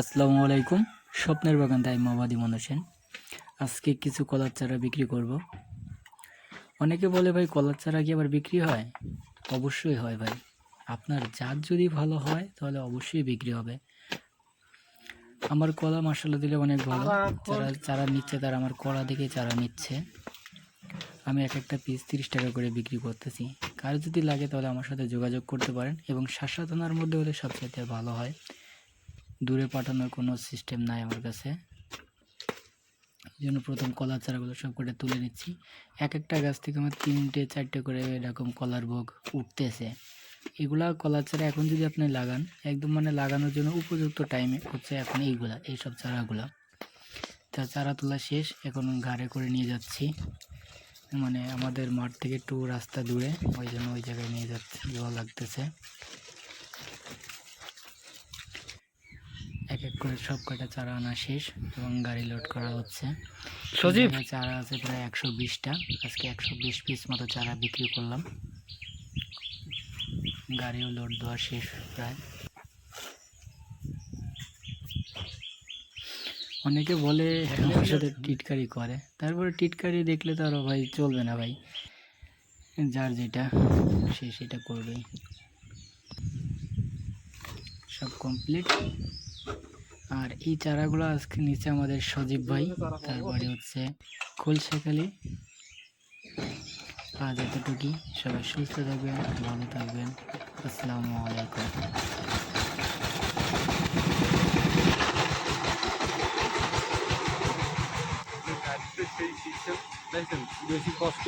আসসালামু আলাইকুম। স্বপ্নের বাগান তাই মাবাদি মনোসেন আজকে কিছু কলার চারা বিক্রি করব। অনেকে বলে ভাই কলার চারা কি আবার বিক্রি হয়? অবশ্যই হয় ভাই। আপনার জাত যদি ভালো হয় তাহলে অবশ্যই বিক্রি হবে। আমার কলা মাসালা দিলে অনেক ভালো। যারা চারা নিচ্ছে তারা আমার কলা দেখে চারা নিচ্ছে। আমি এক একটা পিস তিরিশ টাকা করে বিক্রি করতেছি। কার যদি লাগে তাহলে আমার সাথে যোগাযোগ করতে পারেন এবং শাসা থানার মধ্যে হলে সবচেয়ে ভালো হয়। দূরে পাঠানোর কোনো সিস্টেম নাই আমার কাছে। এই জন্য প্রথম কলার চারাগুলো সব করে তুলে নিচ্ছি। এক একটা গাছ থেকে আমার তিনটে, চারটে করে এরকম কলার ভোগ উঠতেছে। এগুলা কলার চারা এখন যদি আপনি লাগান, একদম মানে লাগানোর জন্য উপযুক্ত টাইমে হচ্ছে এখন এইগুলা, এইসব চারাগুলা। তা চারা তোলা শেষ, এখন ঘাড়ে করে নিয়ে যাচ্ছি। মানে আমাদের মাঠ থেকে একটু রাস্তা দূরে, ওই জন্য ওই জায়গায় নিয়ে যাচ্ছে ভালো লাগতেছে। এক করে সব কটা চারা আনা শেষ এবং গাড়ি লোড করা হচ্ছে। সজীব! চারা আছে প্রায় একশো বিশটা। আজকে একশো বিশ পিস মতো চারা বিক্রি করলাম। গাড়িও লোড দেওয়া শেষ প্রায়। অনেকে বলে আমার সাথে টিটকারি করে। তারপরে টিটকারি দেখলে তো আরও ভাই চলবে না ভাই। যার যেটা সে সেটা করবেই। সব কমপ্লিট আর এই চারাগুলো আজকে নিচে আমাদের সজীব ভাই তারপরে হচ্ছে খোলশেখালি আজ এতটুকুই, সবাই সুস্থ থাকবেন, ভালো থাকবেন, আসসালামু আলাইকুম। বেশি কষ্ট